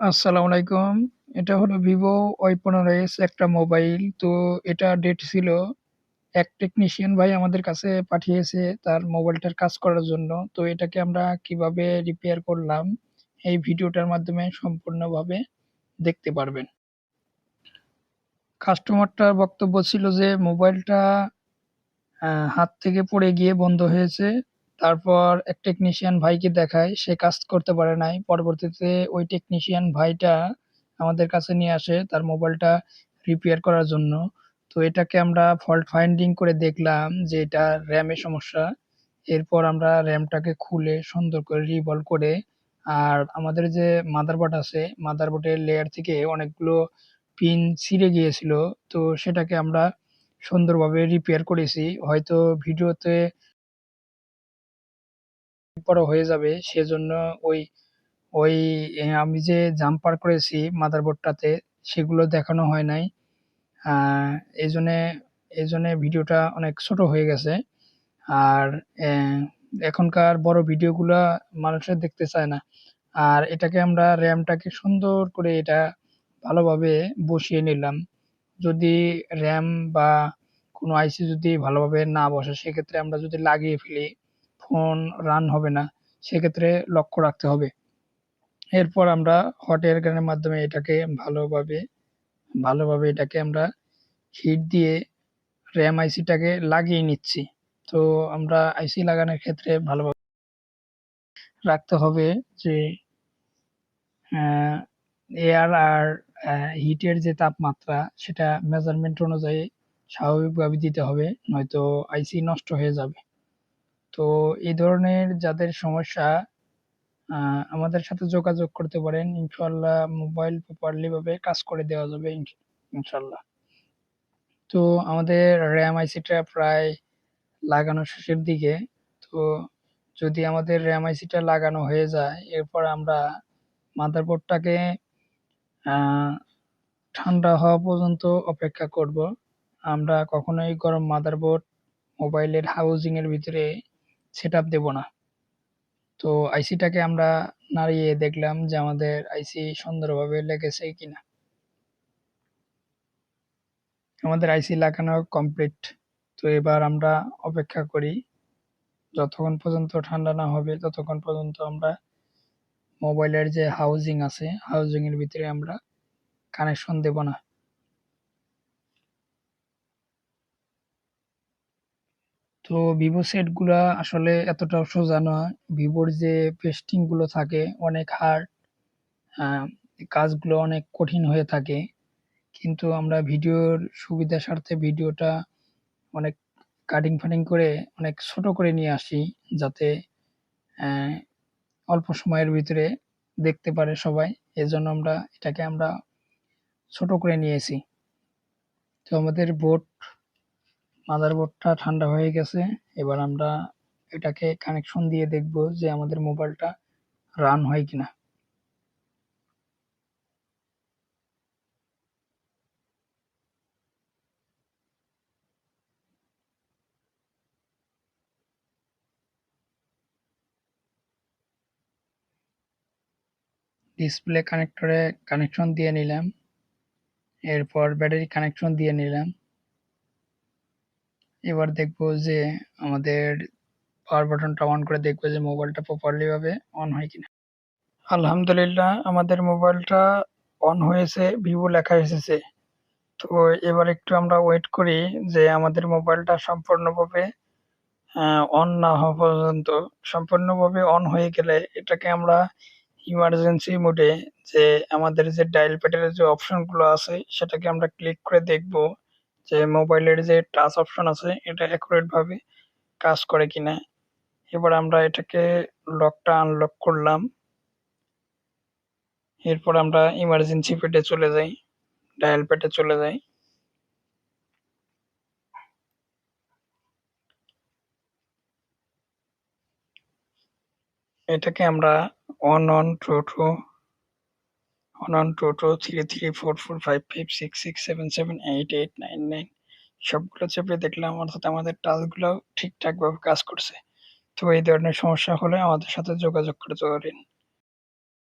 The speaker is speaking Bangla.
আসসালামু আলাইকুম। এটা হলো ভিভো Vivo Y15s একটা মোবাইল। তো এটা ডেট ছিল। এক টেকনিশিয়ান ভাই আমাদের কাছে পাঠিয়েছে তার মোবাইলটার কাজ করার জন্য। তো এটাকে আমরা কীভাবে রিপেয়ার করলাম, এই ভিডিওটার মাধ্যমে সম্পূর্ণভাবে দেখতে পারবেন। কাস্টমারটার বক্তব্য ছিল যে মোবাইলটা হাত থেকে পড়ে গিয়ে বন্ধ হয়েছে। তারপর এক টেকনিশিয়ান ভাইকে দেখায়, সে কাজ করতে পারে নাই। পরবর্তীতে ওই টেকনিশিয়ান ভাইটা আমাদের কাছে নিয়ে আসে তার মোবাইলটা রিপেয়ার করার জন্য। তো এটাকে আমরা ফল্ট ফাইন্ডিং করে দেখলাম যে এটা র‍্যামের সমস্যা। এরপর আমরা র‍্যামটাকে খুলে সুন্দর করে রিভলভ করে আর আমাদের যে মাদারবোর্ড আছে, মাদারবোর্ডের লেয়ার থেকে অনেকগুলো পিন ছিঁড়ে গিয়েছিল। তো সেটাকে আমরা সুন্দরভাবে রিপেয়ার করেছি। হয়তো ভিডিওতে বড় হয়ে যাবে, সেজন্য ওই ওই আমি যে জাম্পার করেছি মাদারবোর্ডটাতে সেগুলো দেখানো হয় নাই। আ এজন্যে এজন্যে ভিডিওটা অনেক ছোট হয়ে গেছে। আর এখনকার বড় ভিডিওগুলা মানুষের দেখতে চায় না। আর এটাকে আমরা র‍্যামটাকে সুন্দর করে এটা ভালোভাবে বসিয়ে নিলাম। যদি র‍্যাম বা কোনো আইসি যদি ভালোভাবে না বসে, সেক্ষেত্রে আমরা যদি লাগিয়ে ফেলি ফোন রান হবে না। সেক্ষেত্রে লক্ষ্য রাখতে হবে। এরপর আমরা হট এয়ার গানের মাধ্যমে এটাকে ভালোভাবে, ভালোভাবে এটাকে আমরা হিট দিয়ে র‍্যাম আইসিটাকে লাগিয়ে নিচ্ছি। তো আমরা আইসি লাগানোর ক্ষেত্রে ভালোভাবে রাখতে হবে যে এয়ার আর হিটের যে তাপমাত্রা সেটা মেজারমেন্ট অনুযায়ী স্বাভাবিকভাবে দিতে হবে। নয়তো আইসি নষ্ট হয়ে যাবে। তো এই ধরনের যাদের সমস্যা আমাদের সাথে যোগাযোগ করতে পারেন। ইনশাআল্লাহ মোবাইল প্রপারলি ভাবে কাজ করে দেওয়া যাবে ইনশাল্লাহ তো আমাদের র‍্যাম আইসিটা প্রায় লাগানো শেষের দিকে। তো যদি আমাদের র‍্যাম আইসিটা লাগানো হয়ে যায়, এরপর আমরা মাদারবোর্ডটাকে ঠান্ডা হওয়া পর্যন্ত অপেক্ষা করব। আমরা কখনোই গরম মাদারবোর্ড মোবাইলের হাউজিং এর ভিতরে সেটআপ দেব না। তো আইসিটাকে আমরা নাড়িয়ে দেখলাম যে আমাদের আইসি সুন্দরভাবে লেগেছে কিনা। আমাদের আইসি লাগানো কমপ্লিট। তো এবার আমরা অপেক্ষা করি। যতক্ষণ পর্যন্ত ঠান্ডা না হবে ততক্ষণ পর্যন্ত আমরা মোবাইলের যে হাউজিং আছে, হাউজিং এর ভিতরে আমরা কানেকশন দেব না। তো Vivo সেটগুলা আসলে এতটাও সোজা না। ভিভোর যে পেস্টিংগুলো থাকে, অনেক হার্ড। কাজগুলো অনেক কঠিন হয়ে থাকে। কিন্তু আমরা ভিডিওর সুবিধার স্বার্থে ভিডিওটা অনেক কাটিং-ফাটিং করে অনেক ছোট করে নিয়ে আসি। যাতে অল্প সময়ের ভিতরে দেখতে পারে সবাই। এজন্য আমরা এটাকে আমরা ছোট করে নিয়েছি। তো আমাদের বোর্ড মাদারবোর্ডটা ঠান্ডা হয়ে গেছে। এবার আমরা এটাকে কানেকশন দিয়ে দেখব যে আমাদের মোবাইলটা রান হয় কিনা। ডিসপ্লে কানেক্টরে কানেকশন দিয়ে নিলাম। এরপর ব্যাটারি কানেকশন দিয়ে নিলাম। এবার দেখব যে আমাদের পাওয়ার বাটনটা অন করে দেখব যে মোবাইলটা প্রপারলি ভাবে অন হয় কিনা। আলহামদুলিল্লাহ আমাদের মোবাইলটা অন হয়েছে, ভিভো লেখা এসেছে। তো এবার একটু আমরা ওয়েট করি যে আমাদের মোবাইলটা সম্পূর্ণভাবে অন না হওয়া পর্যন্ত। সম্পূর্ণভাবে অন হয়ে গেলে এটাকে আমরা ইমার্জেন্সি মোডে যে আমাদের যে ডায়াল প্যাডের যে অপশনগুলো আছে সেটাকে আমরা ক্লিক করে দেখব যে মোবাইলের যে টাচ অপশন আছে, এটা অ্যাকুরেট ভাবে কাজ করে কিনা। এবার আমরা এটাকে লকটা আনলক করলাম। এরপর আমরা ইমার্জেন্সি পেটে চলে যাই। ডায়াল পেটে চলে যাই। এটাকে আমরা on on two two one one two two three three four four five five six six seven seven eight eight nine nine সবগুলো চেপে দেখলাম অর্থাৎ আমাদের টাচগুলো ঠিকঠাকভাবে কাজ করছে। তো এই ধরনের সমস্যা হলে আমাদের সাথে যোগাযোগ করতে পারেন।